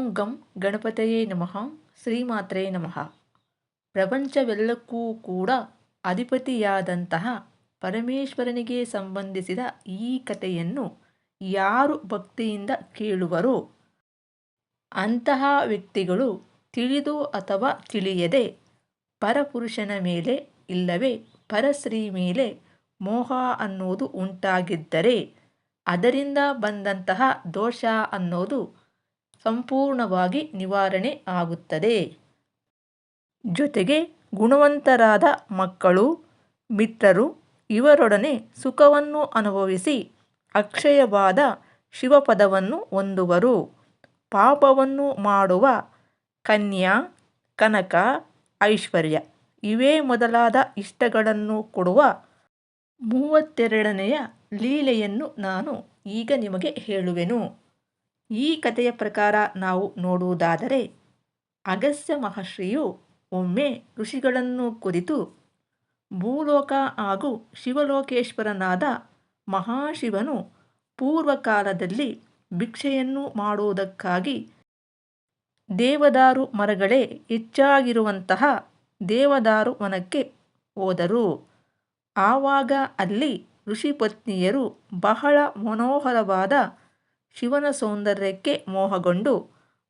ಓಂ ಗಂ ಗಣಪತಯೇ ನಮಃ ಶ್ರೀಮಾತ್ರೇ ನಮಃ ಪ್ರಪಂಚವೆಲ್ಲಕ್ಕೂ ಕೂಡ ಅಧಿಪತಿಯಾದಂತಹ ಪರಮೇಶ್ವರನಿಗೆ ಸಂಬಂಧಿಸಿದ ಈ ಕಥೆಯನ್ನು ಯಾರು ಭಕ್ತಿಯಿಂದ ಕೇಳುವರು ಅಂತಹ ವ್ಯಕ್ತಿಗಳು ತಿಳಿದು ಅಥವಾ ತಿಳಿಯದೆ ಪರಪುರುಷನ ಮೇಲೆ ಇಲ್ಲವೇ ಪರಶ್ರೀ ಮೇಲೆ ಮೋಹ ಅನ್ನೋದು ಉಂಟಾಗಿದ್ದರೆ ಅದರಿಂದ ಬಂದಂತಹ ದೋಷ ಅನ್ನೋದು ಸಂಪೂರ್ಣವಾಗಿ ನಿವಾರಣೆ ಆಗುತ್ತದೆ. ಜೊತೆಗೆ ಗುಣವಂತರಾದ ಮಕ್ಕಳು, ಮಿತ್ರರು ಇವರೊಡನೆ ಸುಖವನ್ನು ಅನುಭವಿಸಿ ಅಕ್ಷಯವಾದ ಶಿವಪದವನ್ನು ಹೊಂದುವರು. ಪಾಪವನ್ನು ಮಾಡುವ ಕನ್ಯಾ, ಕನಕ, ಐಶ್ವರ್ಯ ಇವೇ ಮೊದಲಾದ ಇಷ್ಟಗಳನ್ನು ಕೊಡುವ ಮೂವತ್ತೆರಡನೆಯ ಲೀಲೆಯನ್ನು ನಾನು ಈಗ ನಿಮಗೆ ಹೇಳುವೆನು. ಈ ಕಥೆಯ ಪ್ರಕಾರ ನಾವು ನೋಡುವುದಾದರೆ ಅಗಸ್ತ್ಯ ಮಹರ್ಷಿಯು ಒಮ್ಮೆ ಋಷಿಗಳನ್ನು ಕುರಿತು ಭೂಲೋಕ ಹಾಗೂ ಶಿವಲೋಕೇಶ್ವರನಾದ ಮಹಾಶಿವನು ಪೂರ್ವಕಾಲದಲ್ಲಿ ಭಿಕ್ಷೆಯನ್ನು ಮಾಡುವುದಕ್ಕಾಗಿ ದೇವದಾರು ಮರಗಳೇ ಹೆಚ್ಚಾಗಿರುವಂತಹ ದೇವದಾರು ವನಕ್ಕೆ ಹೋದರು. ಆವಾಗ ಅಲ್ಲಿ ಋಷಿಪತ್ನಿಯರು ಬಹಳ ಮನೋಹರವಾದ ಶಿವನ ಸೌಂದರ್ಯಕ್ಕೆ ಮೋಹಗೊಂಡು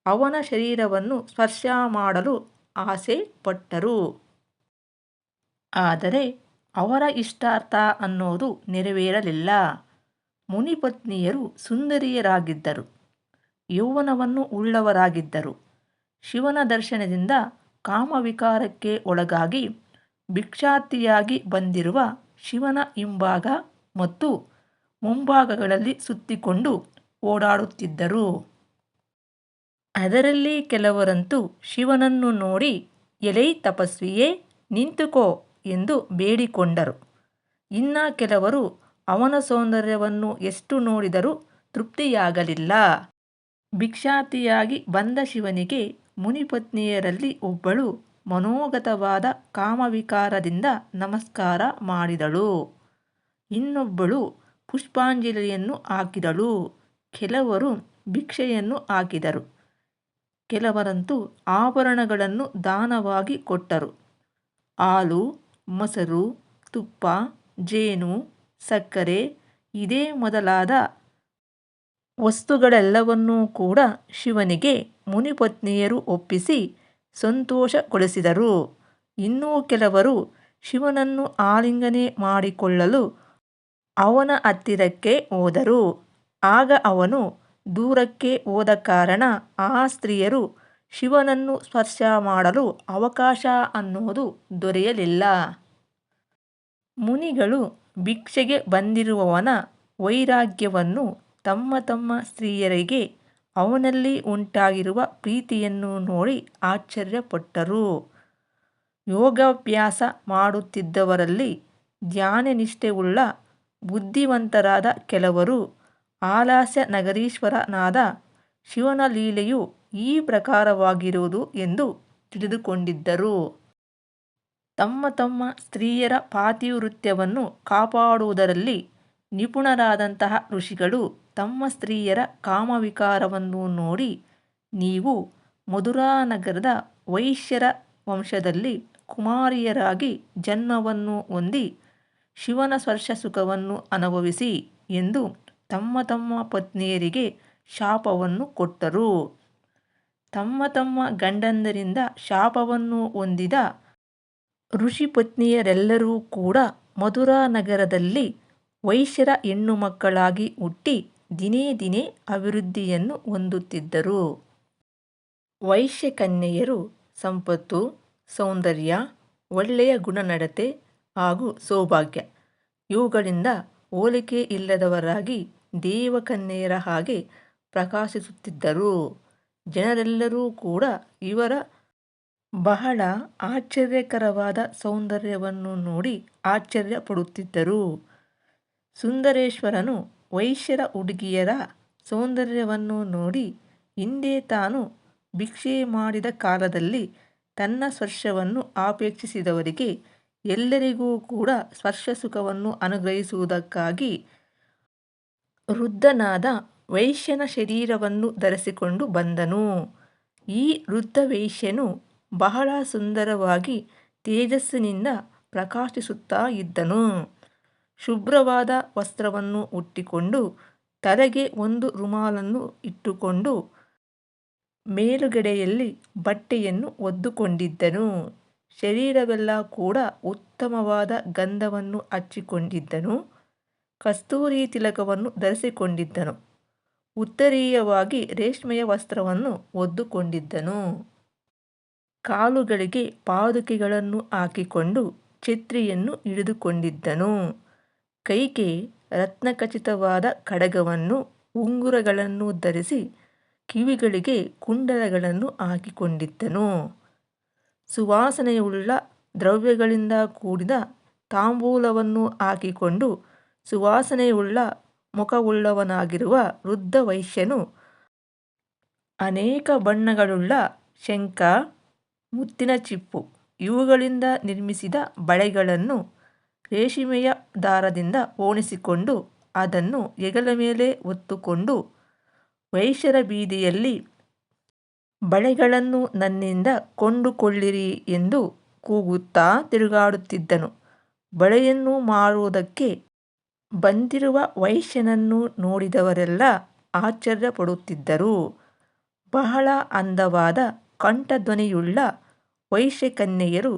ಅವನ ಶರೀರವನ್ನು ಸ್ಪರ್ಶ ಮಾಡಲು ಆಸೆ ಪಟ್ಟರು. ಆದರೆ ಅವರ ಇಷ್ಟಾರ್ಥ ಅನ್ನೋದು ನೆರವೇರಲಿಲ್ಲ. ಮುನಿಪತ್ನಿಯರು ಸುಂದರಿಯರಾಗಿದ್ದರು. ಯೌವನವನ್ನು ಉಳ್ಳವರಾಗಿದ್ದರು. ಶಿವನ ದರ್ಶನದಿಂದ ಕಾಮವಿಕಾರಕ್ಕೆ ಒಳಗಾಗಿ ಭಿಕ್ಷಾರ್ಥಿಯಾಗಿ ಬಂದಿರುವ ಶಿವನ ಹಿಂಭಾಗ ಮತ್ತು ಮುಂಭಾಗಗಳಲ್ಲಿ ಸುತ್ತಿಕೊಂಡು ಓಡಾಡುತ್ತಿದ್ದರು. ಅದರಲ್ಲಿ ಕೆಲವರಂತೂ ಶಿವನನ್ನು ನೋಡಿ, ಎಲೈ ತಪಸ್ವಿಯೇ, ನಿಂತುಕೋ ಎಂದು ಬೇಡಿಕೊಂಡರು. ಇನ್ನ ಕೆಲವರು, ಅವನ ಸೌಂದರ್ಯವನ್ನು ಎಷ್ಟು ನೋಡಿದರೂ ತೃಪ್ತಿಯಾಗಲಿಲ್ಲ. ಭಿಕ್ಷಾತಿಯಾಗಿ ಬಂದ ಶಿವನಿಗೆ ಮುನಿಪತ್ನಿಯರಲ್ಲಿ ಒಬ್ಬಳು ಮನೋಗತವಾದ ಕಾಮವಿಕಾರದಿಂದ ನಮಸ್ಕಾರ ಮಾಡಿದಳು. ಇನ್ನೊಬ್ಬಳು ಪುಷ್ಪಾಂಜಲಿಯನ್ನು ಹಾಕಿದಳು. ಕೆಲವರು ಭಿಕ್ಷೆಯನ್ನು ಹಾಕಿದರು ಕೆಲವರಂತೂ ಆಭರಣಗಳನ್ನು ದಾನವಾಗಿ ಕೊಟ್ಟರು. ಹಾಲು, ಮೊಸರು, ತುಪ್ಪ, ಜೇನು, ಸಕ್ಕರೆ, ಇದೇ ಮೊದಲಾದ ವಸ್ತುಗಳೆಲ್ಲವನ್ನೂ ಕೂಡ ಶಿವನಿಗೆ ಮುನಿಪತ್ನಿಯರು ಒಪ್ಪಿಸಿ ಸಂತೋಷಗೊಳಿಸಿದರು. ಇನ್ನೂ ಕೆಲವರು ಶಿವನನ್ನು ಆಲಿಂಗನೆ ಮಾಡಿಕೊಳ್ಳಲು ಅವನ ಹತ್ತಿರಕ್ಕೆ ಹೋದರು. ಆಗ ಅವನು ದೂರಕ್ಕೆ ಹೋದ ಕಾರಣ ಆ ಸ್ತ್ರೀಯರು ಶಿವನನ್ನು ಸ್ಪರ್ಶ ಮಾಡಲು ಅವಕಾಶ ಅನ್ನೋದು ದೊರೆಯಲಿಲ್ಲ. ಮುನಿಗಳು ಭಿಕ್ಷೆಗೆ ಬಂದಿರುವವನ ವೈರಾಗ್ಯವನ್ನು ತಮ್ಮ ತಮ್ಮ ಸ್ತ್ರೀಯರಿಗೆ ಅವನಲ್ಲಿ ಉಂಟಾಗಿರುವ ಪ್ರೀತಿಯನ್ನು ನೋಡಿ ಆಶ್ಚರ್ಯಪಟ್ಟರು. ಯೋಗಾಭ್ಯಾಸ ಮಾಡುತ್ತಿದ್ದವರಲ್ಲಿ ಧ್ಯಾನನಿಷ್ಠೆಯುಳ್ಳ ಬುದ್ಧಿವಂತರಾದ ಕೆಲವರು ಆಲಸ್ಯ ನಗರೀಶ್ವರನಾದ ಶಿವನ ಲೀಲೆಯು ಈ ಪ್ರಕಾರವಾಗಿರುವುದು ಎಂದು ತಿಳಿದುಕೊಂಡಿದ್ದರು. ತಮ್ಮ ತಮ್ಮ ಸ್ತ್ರೀಯರ ಪಾತಿವೃತ್ಯವನ್ನು ಕಾಪಾಡುವುದರಲ್ಲಿ ನಿಪುಣರಾದಂತಹ ಋಷಿಗಳು ತಮ್ಮ ಸ್ತ್ರೀಯರ ಕಾಮವಿಕಾರವನ್ನು ನೋಡಿ ನೀವು ಮಧುರಾನಗರದ ವೈಶ್ಯರ ವಂಶದಲ್ಲಿ ಕುಮಾರಿಯರಾಗಿ ಜನ್ಮವನ್ನು ಹೊಂದಿ ಶಿವನ ಸ್ಪರ್ಶ ಸುಖವನ್ನು ಅನುಭವಿಸಿ ಎಂದು ತಮ್ಮ ತಮ್ಮ ಪತ್ನಿಯರಿಗೆ ಶಾಪವನ್ನು ಕೊಟ್ಟರು. ತಮ್ಮ ತಮ್ಮ ಗಂಡಂದರಿಂದ ಶಾಪವನ್ನು ಹೊಂದಿದ ಋಷಿ ಪತ್ನಿಯರೆಲ್ಲರೂ ಕೂಡ ಮಧುರಾ ನಗರದಲ್ಲಿ ವೈಶ್ಯರ ಹೆಣ್ಣು ಮಕ್ಕಳಾಗಿ ಹುಟ್ಟಿ ದಿನೇ ದಿನೇ ಅಭಿವೃದ್ಧಿಯನ್ನು ಹೊಂದುತ್ತಿದ್ದರು. ವೈಶ್ಯ ಕನ್ಯೆಯರು ಸಂಪತ್ತು, ಸೌಂದರ್ಯ, ಒಳ್ಳೆಯ ಗುಣನಡತೆ ಹಾಗೂ ಸೌಭಾಗ್ಯ. ಇವುಗಳಿಂದ ಹೋಲಿಕೆ ಇಲ್ಲದವರಾಗಿ ದೇವಕನ್ಯೆಯರ ಹಾಗೆ ಪ್ರಕಾಶಿಸುತ್ತಿದ್ದರು. ಜನರೆಲ್ಲರೂ ಕೂಡ ಇವರ ಬಹಳ ಆಶ್ಚರ್ಯಕರವಾದ ಸೌಂದರ್ಯವನ್ನು ನೋಡಿ ಆಶ್ಚರ್ಯಪಡುತ್ತಿದ್ದರು. ಸುಂದರೇಶ್ವರನು ವೈಶ್ಯರ ಹುಡುಗಿಯರ ಸೌಂದರ್ಯವನ್ನು ನೋಡಿ ಹಿಂದೆ ತಾನು ಭಿಕ್ಷೆ ಮಾಡಿದ ಕಾಲದಲ್ಲಿ ತನ್ನ ಸ್ಪರ್ಶವನ್ನು ಅಪೇಕ್ಷಿಸಿದವರಿಗೆ ಎಲ್ಲರಿಗೂ ಕೂಡ ಸ್ಪರ್ಶ ಸುಖವನ್ನು ಅನುಗ್ರಹಿಸುವುದಕ್ಕಾಗಿ ವೃದ್ಧನಾದ ವೈಶ್ಯನ ಶರೀರವನ್ನು ಧರಿಸಿಕೊಂಡು ಬಂದನು. ಈ ವೃದ್ಧವೇಶ್ಯನು ಬಹಳ ಸುಂದರವಾಗಿ ತೇಜಸ್ಸಿನಿಂದ ಪ್ರಕಾಶಿಸುತ್ತಾ ಇದ್ದನು. ಶುಭ್ರವಾದ ವಸ್ತ್ರವನ್ನು ಉಟ್ಟಿಕೊಂಡು ತಲೆಗೆ ಒಂದು ರುಮಾಲನ್ನು ಇಟ್ಟುಕೊಂಡು ಮೇಲುಗಡೆಯಲ್ಲಿ ಬಟ್ಟೆಯನ್ನು ಒದ್ದುಕೊಂಡಿದ್ದನು. ಶರೀರವೆಲ್ಲ ಕೂಡ ಉತ್ತಮವಾದ ಗಂಧವನ್ನು ಹಚ್ಚಿಕೊಂಡಿದ್ದನು. ಕಸ್ತೂರಿ ತಿಲಕವನ್ನು ಧರಿಸಿಕೊಂಡಿದ್ದನು. ಉತ್ತರೀಯವಾಗಿ ರೇಷ್ಮೆಯ ವಸ್ತ್ರವನ್ನು ಒದ್ದುಕೊಂಡಿದ್ದನು. ಕಾಲುಗಳಿಗೆ ಪಾದುಕೆಗಳನ್ನು ಹಾಕಿಕೊಂಡು ಛತ್ರಿಯನ್ನು ಹಿಡಿದುಕೊಂಡಿದ್ದನು. ಕೈಗೆ ರತ್ನಖಚಿತವಾದ ಕಡಗವನ್ನು, ಉಂಗುರಗಳನ್ನು ಧರಿಸಿ ಕಿವಿಗಳಿಗೆ ಕುಂಡಲಗಳನ್ನು ಹಾಕಿಕೊಂಡಿದ್ದನು. ಸುವಾಸನೆಯುಳ್ಳ ದ್ರವ್ಯಗಳಿಂದ ಕೂಡಿದ ತಾಂಬೂಲವನ್ನು ಹಾಕಿಕೊಂಡು ಸುವಾಸನೆಯುಳ್ಳ ಮುಖವುಳ್ಳವನಾಗಿರುವ ವೃದ್ಧ ವೈಶ್ಯನು ಅನೇಕ ಬಣ್ಣಗಳುಳ್ಳ ಶಂಖ, ಮುತ್ತಿನ ಚಿಪ್ಪು ಇವುಗಳಿಂದ ನಿರ್ಮಿಸಿದ ಬಳೆಗಳನ್ನು ರೇಷ್ಮೆಯ ದಾರದಿಂದ ಓಣಿಸಿಕೊಂಡು ಅದನ್ನು ಹೆಗಲ ಮೇಲೆ ಹೊತ್ತುಕೊಂಡು ವೈಶ್ಯರ ಬೀದಿಯಲ್ಲಿ ಬಳೆಗಳನ್ನು ನನ್ನಿಂದ ಕೊಂಡುಕೊಳ್ಳಿರಿ ಎಂದು ಕೂಗುತ್ತಾ ತಿರುಗಾಡುತ್ತಿದ್ದನು. ಬಳೆಯನ್ನು ಮಾರುವುದಕ್ಕೆ ಬಂದಿರುವ ವೈಶ್ಯನನ್ನು ನೋಡಿದವರೆಲ್ಲ ಆಶ್ಚರ್ಯಪಡುತ್ತಿದ್ದರು. ಬಹಳ ಅಂದವಾದ ಕಂಠಧ್ವನಿಯುಳ್ಳ ವೈಶ್ಯಕನ್ಯೆಯರು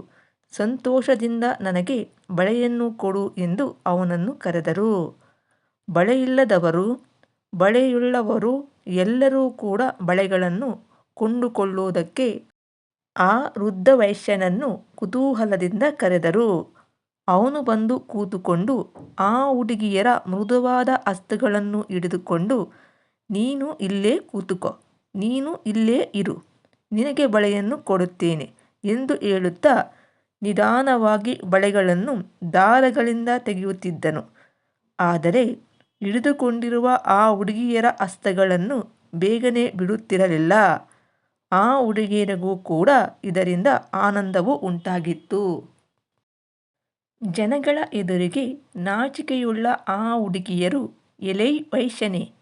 ಸಂತೋಷದಿಂದ ನನಗೆ ಬಳೆಯನ್ನು ಕೊಡು ಎಂದು ಅವನನ್ನು ಕರೆದರು. ಬಳೆಯಿಲ್ಲದವರು, ಬಳೆಯುಳ್ಳವರು ಎಲ್ಲರೂ ಕೂಡ ಬಳೆಗಳನ್ನು ಕೊಂಡುಕೊಳ್ಳುವುದಕ್ಕೆ ಆ ವೃದ್ಧ ವೈಶ್ಯನನ್ನು ಕುತೂಹಲದಿಂದ ಕರೆದರು. ಅವನು ಬಂದು ಕೂತುಕೊಂಡು ಆ ಹುಡುಗಿಯರ ಮೃದುವಾದ ಹಸ್ತಗಳನ್ನು ಹಿಡಿದುಕೊಂಡು, ನೀನು ಇಲ್ಲೇ ಕೂತುಕೋ, ನೀನು ಇಲ್ಲೇ ಇರು, ನಿನಗೆ ಬಳೆಯನ್ನು ಕೊಡುತ್ತೇನೆ ಎಂದು ಹೇಳುತ್ತಾ ನಿಧಾನವಾಗಿ ಬಳೆಗಳನ್ನು ದಾರಗಳಿಂದ ತೆಗೆಯುತ್ತಿದ್ದನು. ಆದರೆ ಹಿಡಿದುಕೊಂಡಿರುವ ಆ ಹುಡುಗಿಯರ ಹಸ್ತಗಳನ್ನು ಬೇಗನೆ ಬಿಡುತ್ತಿರಲಿಲ್ಲ. ಆ ಹುಡುಗಿಯರಿಗೂ ಕೂಡ ಇದರಿಂದ ಆನಂದವು ಉಂಟಾಗಿತ್ತು. ಜನಗಳ ಎದುರಿಗೆ ನಾಚಿಕೆಯುಳ್ಳ ಆ ಹುಡುಗಿಯರು ಎಲೈ ವೈಶ್ಯನೇ,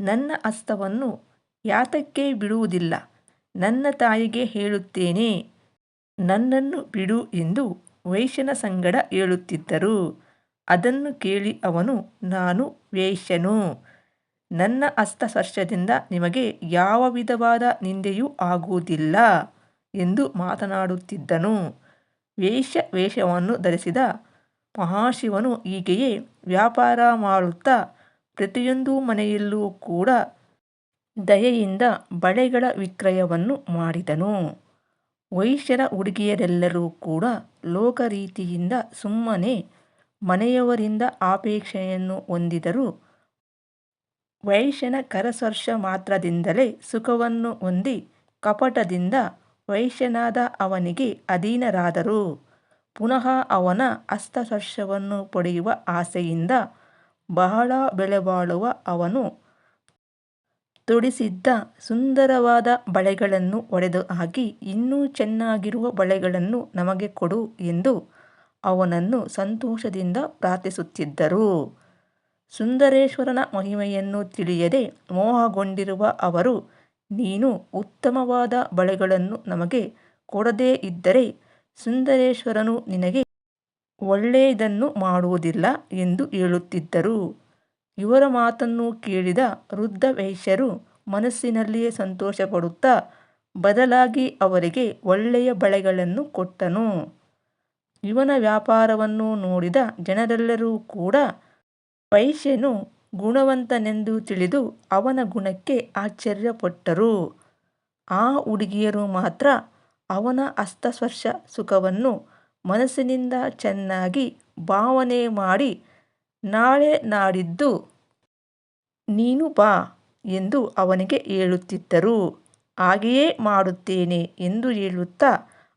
ನನ್ನ ಹಸ್ತವನ್ನು ಯಾತಕ್ಕೆ ಬಿಡುವುದಿಲ್ಲ. ನನ್ನ ತಾಯಿಗೆ ಹೇಳುತ್ತೇನೆ, ನನ್ನನ್ನು ಬಿಡು ಎಂದು ವೈಶ್ಯನ ಸಂಗಡ ಹೇಳುತ್ತಿದ್ದರು. ಅದನ್ನು ಕೇಳಿ ಅವನು, ನಾನು ವೇಶ್ಯನು. ನನ್ನ ಹಸ್ತಸ್ಪರ್ಶದಿಂದ ನಿಮಗೆ ಯಾವ ವಿಧವಾದ ನಿಂದೆಯೂ ಆಗುವುದಿಲ್ಲ ಎಂದು ಮಾತನಾಡುತ್ತಿದ್ದನು. ವೇಷ ವೇಷವನ್ನು ಧರಿಸಿದ ಮಹಾಶಿವನು ಹೀಗೆಯೇ ವ್ಯಾಪಾರ ಮಾಡುತ್ತಾ ಪ್ರತಿಯೊಂದು ಮನೆಯಲ್ಲೂ ಕೂಡ ದಯೆಯಿಂದ ಬಳೆಗಳ ವಿಕ್ರಯವನ್ನು ಮಾಡಿದನು. ವೈಶ್ಯರ ಹುಡುಗಿಯರೆಲ್ಲರೂ ಕೂಡ ಲೋಕ ರೀತಿಯಿಂದ ಸುಮ್ಮನೆ ಮನೆಯವರಿಂದ ಆಪೇಕ್ಷೆಯನ್ನು ಹೊಂದಿದರು ವೈಶ್ಯನ ಕರಸ್ಪರ್ಶ ಮಾತ್ರದಿಂದಲೇ ಸುಖವನ್ನು ಹೊಂದಿ ಕಪಟದಿಂದ ವೈಶ್ಯನಾದ ಅವನಿಗೆ ಅಧೀನರಾದರು. ಪುನಃ ಅವನ ಹಸ್ತಸ್ಪರ್ಶವನ್ನು ಪಡೆಯುವ ಆಸೆಯಿಂದ ಬಹಳ ಬೆಲೆಬಾಳುವ ಅವನು ತೊಡಿಸಿದ್ದ ಸುಂದರವಾದ ಬಳೆಗಳನ್ನು ಒಡೆದು ಹಾಕಿ ಇನ್ನೂ ಚೆನ್ನಾಗಿರುವ ಬಳೆಗಳನ್ನು ನಮಗೆ ಕೊಡು ಎಂದು ಅವನನ್ನು ಸಂತೋಷದಿಂದ ಪ್ರಾರ್ಥಿಸುತ್ತಿದ್ದರು. ಸುಂದರೇಶ್ವರನ ಮಹಿಮೆಯನ್ನು ತಿಳಿಯದೆ ಮೋಹಗೊಂಡಿರುವ ಅವರು, ನೀನು ಉತ್ತಮವಾದ ಬಳೆಗಳನ್ನು ನಮಗೆ ಕೊಡದೇ ಇದ್ದರೆ ಸುಂದರೇಶ್ವರನು ನಿನಗೆ ಒಳ್ಳೆಯದನ್ನು ಮಾಡುವುದಿಲ್ಲ ಎಂದು ಹೇಳುತ್ತಿದ್ದರು. ಇವರ ಮಾತನ್ನು ಕೇಳಿದ ವೃದ್ಧ ವೈಶ್ಯರು ಮನಸ್ಸಿನಲ್ಲಿಯೇ ಸಂತೋಷಪಡುತ್ತಾ ಬದಲಾಗಿ ಅವರಿಗೆ ಒಳ್ಳೆಯ ಬಳೆಗಳನ್ನು ಕೊಟ್ಟನು. ಇವನ ವ್ಯಾಪಾರವನ್ನು ನೋಡಿದ ಜನರೆಲ್ಲರೂ ಕೂಡ ವೈಶ್ಯನು ಗುಣವಂತನೆಂದು ತಿಳಿದು ಅವನ ಗುಣಕ್ಕೆ ಆಶ್ಚರ್ಯಪಟ್ಟರು. ಆ ಹುಡುಗಿಯರು ಮಾತ್ರ ಅವನ ಹಸ್ತಸ್ಪರ್ಶ ಸುಖವನ್ನು ಮನಸ್ಸಿನಿಂದ ಚೆನ್ನಾಗಿ ಭಾವನೆ ಮಾಡಿ, ನಾಳೆ ನಾಡಿದ್ದು ನೀನು ಬಾ ಎಂದು ಅವನಿಗೆ ಹೇಳುತ್ತಿದ್ದರು. ಹಾಗೆಯೇ ಮಾಡುತ್ತೇನೆ ಎಂದು ಹೇಳುತ್ತಾ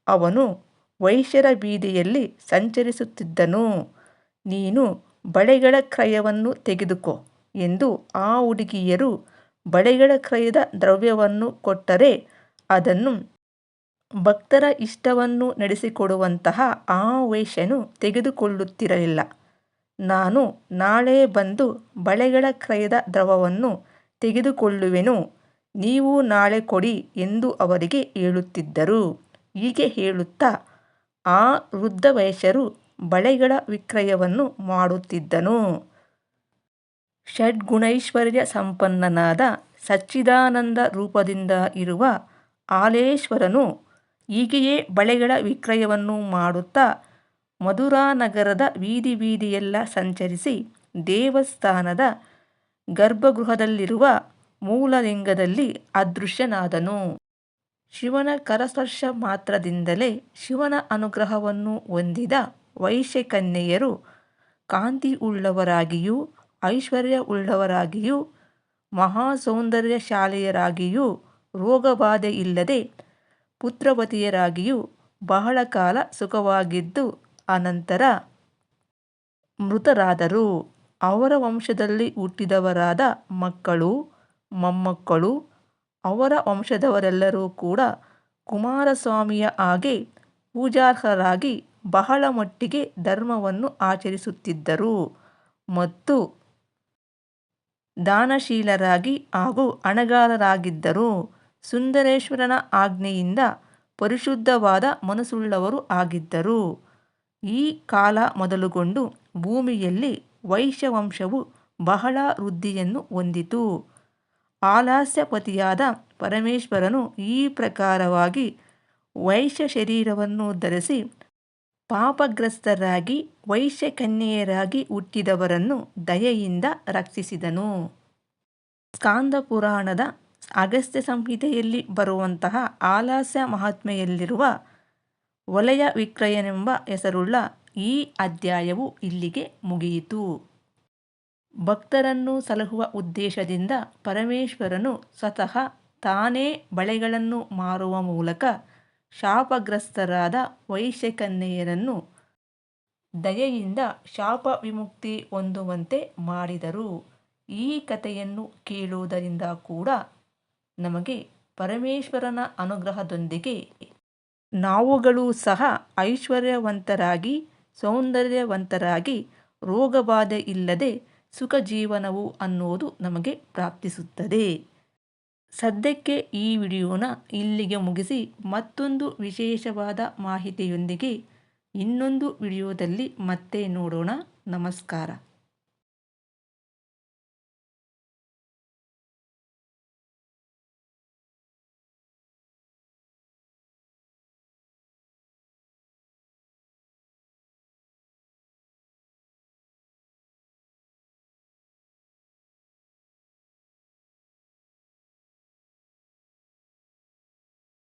ಅವನು ವೈಶ್ಯರ ಬೀದಿಯಲ್ಲಿ ಸಂಚರಿಸುತ್ತಿದ್ದನು. ನೀನು ಬಳೆಗಳ ಕ್ರಯವನ್ನು ತೆಗೆದುಕೋ ಎಂದು ಆ ಹುಡುಗಿಯರು ಬಳೆಗಳ ಕ್ರಯದ ದ್ರವ್ಯವನ್ನು ಕೊಟ್ಟರೆ ಅದನ್ನು ಭಕ್ತರ ಇಷ್ಟವನ್ನು ನಡೆಸಿಕೊಡುವಂತಹ ಆ ವೇಷನು ತೆಗೆದುಕೊಳ್ಳುತ್ತಿರಲಿಲ್ಲ. ನಾನು ನಾಳೆ ಬಂದು ಬಳೆಗಳ ಕ್ರಯದ ದ್ರವವನ್ನು ತೆಗೆದುಕೊಳ್ಳುವೆನು. ನೀವು ನಾಳೆ ಕೊಡಿ ಎಂದು ಅವರಿಗೆ ಹೇಳುತ್ತಿದ್ದರು. ಹೀಗೆ ಹೇಳುತ್ತಾ ಆ ವೃದ್ಧ ವಯಸ್ಸರು ಬಳೆಗಳ ವಿಕ್ರಯವನ್ನು ಮಾಡುತ್ತಿದ್ದನು. ಷಡ್ಗುಣೈಶ್ವರ್ಯ ಸಂಪನ್ನನಾದ ಸಚ್ಚಿದಾನಂದ ರೂಪದಿಂದ ಇರುವ ಹಾಲೇಶ್ವರನು ಹೀಗೆಯೇ ಬಳೆಗಳ ವಿಕ್ರಯವನ್ನು ಮಾಡುತ್ತಾ ಮಧುರಾನಗರದ ಬೀದಿ ಬೀದಿಯೆಲ್ಲ ಸಂಚರಿಸಿ ದೇವಸ್ಥಾನದ ಗರ್ಭಗೃಹದಲ್ಲಿರುವ ಮೂಲಲಿಂಗದಲ್ಲಿ ಅದೃಶ್ಯನಾದನು. ಶಿವನ ಕರಸ್ಪರ್ಶ ಮಾತ್ರದಿಂದಲೇ ಶಿವನ ಅನುಗ್ರಹವನ್ನು ಹೊಂದಿದ ವೈಶ್ಯಕನ್ಯೆಯರು ಕಾಂತಿಯುಳ್ಳವರಾಗಿಯೂ, ಐಶ್ವರ್ಯವುಳ್ಳವರಾಗಿಯೂ ರೋಗಬಾಧೆ ರೋಗಬಾಧೆಯಿಲ್ಲದೆ ಪುತ್ರವತಿಯರಾಗಿಯೂ ಬಹಳ ಕಾಲ ಸುಖವಾಗಿದ್ದು, ಅನಂತರ ಮೃತರಾದರು. ಅವರ ವಂಶದಲ್ಲಿ ಹುಟ್ಟಿದವರಾದ ಮಕ್ಕಳು, ಮೊಮ್ಮಕ್ಕಳು, ಅವರ ವಂಶದವರೆಲ್ಲರೂ ಕೂಡ ಕುಮಾರಸ್ವಾಮಿಯ ಹಾಗೆ ಪೂಜಾರ್ಹರಾಗಿ ಬಹಳ ಮಟ್ಟಿಗೆ ಧರ್ಮವನ್ನು ಆಚರಿಸುತ್ತಿದ್ದರು ಮತ್ತು ದಾನಶೀಲರಾಗಿ ಹಾಗೂ ಹಣಗಾರರಾಗಿದ್ದರು ಸುಂದರೇಶ್ವರನ ಆಜ್ಞೆಯಿಂದ ಪರಿಶುದ್ಧವಾದ ಮನಸ್ಸುಳ್ಳವರು ಆಗಿದ್ದರು. ಈ ಕಾಲ ಮೊದಲುಗೊಂಡು ಭೂಮಿಯಲ್ಲಿ ವೈಶ್ಯ ವಂಶವು ಬಹಳ ವೃದ್ಧಿಯನ್ನು ಹೊಂದಿತು. ಆಲಾಸ್ಯಪತಿಯಾದ ಪರಮೇಶ್ವರನು ಈ ಪ್ರಕಾರವಾಗಿ ವೈಶ್ಯ ಶರೀರವನ್ನು ಧರಿಸಿ ಪಾಪಗ್ರಸ್ತರಾಗಿ, ವೈಶ್ಯ ಕನ್ಯೆಯರಾಗಿ ಹುಟ್ಟಿದವರನ್ನು ದಯೆಯಿಂದ ರಕ್ಷಿಸಿದನು. ಸ್ಕಾಂದ ಪುರಾಣದ ಅಗಸ್ತ್ಯ ಸಂಹಿತೆಯಲ್ಲಿ ಬರುವಂತಹ ಆಲಸ್ಯ ಮಹಾತ್ಮೆಯಲ್ಲಿರುವ ವಲಯ ವಿಕ್ರಯನೆಂಬ ಹೆಸರುಳ್ಳ ಈ ಅಧ್ಯಾಯವು ಇಲ್ಲಿಗೆ ಮುಗಿಯಿತು. ಭಕ್ತರನ್ನು ಸಲಹುವ ಉದ್ದೇಶದಿಂದ ಪರಮೇಶ್ವರನು ಸ್ವತಃ ತಾನೇ ಬಳೆಗಳನ್ನು ಮಾರುವ ಮೂಲಕ ಶಾಪಗ್ರಸ್ತರಾದ ವೈಶ್ಯಕನ್ಯೆಯರನ್ನು ದಯೆಯಿಂದ ಶಾಪ ವಿಮುಕ್ತಿ ಹೊಂದುವಂತೆ ಮಾಡಿದರು. ಈ ಕಥೆಯನ್ನು ಕೇಳುವುದರಿಂದ ಕೂಡ ನಮಗೆ ಪರಮೇಶ್ವರನ ಅನುಗ್ರಹದೊಂದಿಗೆ ನಾವುಗಳು ಸಹ ಐಶ್ವರ್ಯವಂತರಾಗಿ, ಸೌಂದರ್ಯವಂತರಾಗಿ, ರೋಗಬಾಧೆ ಇಲ್ಲದೆ ಸುಖ ಜೀವನವು ಅನ್ನುವುದು ನಮಗೆ ಪ್ರಾಪ್ತಿಸುತ್ತದೆ. ಸದ್ಯಕ್ಕೆ ಈ ವಿಡಿಯೋನ ಇಲ್ಲಿಗೆ ಮುಗಿಸಿ ಮತ್ತೊಂದು ವಿಶೇಷವಾದ ಮಾಹಿತಿಯೊಂದಿಗೆ ಇನ್ನೊಂದು ವಿಡಿಯೋದಲ್ಲಿ ಮತ್ತೆ ನೋಡೋಣ. ನಮಸ್ಕಾರ.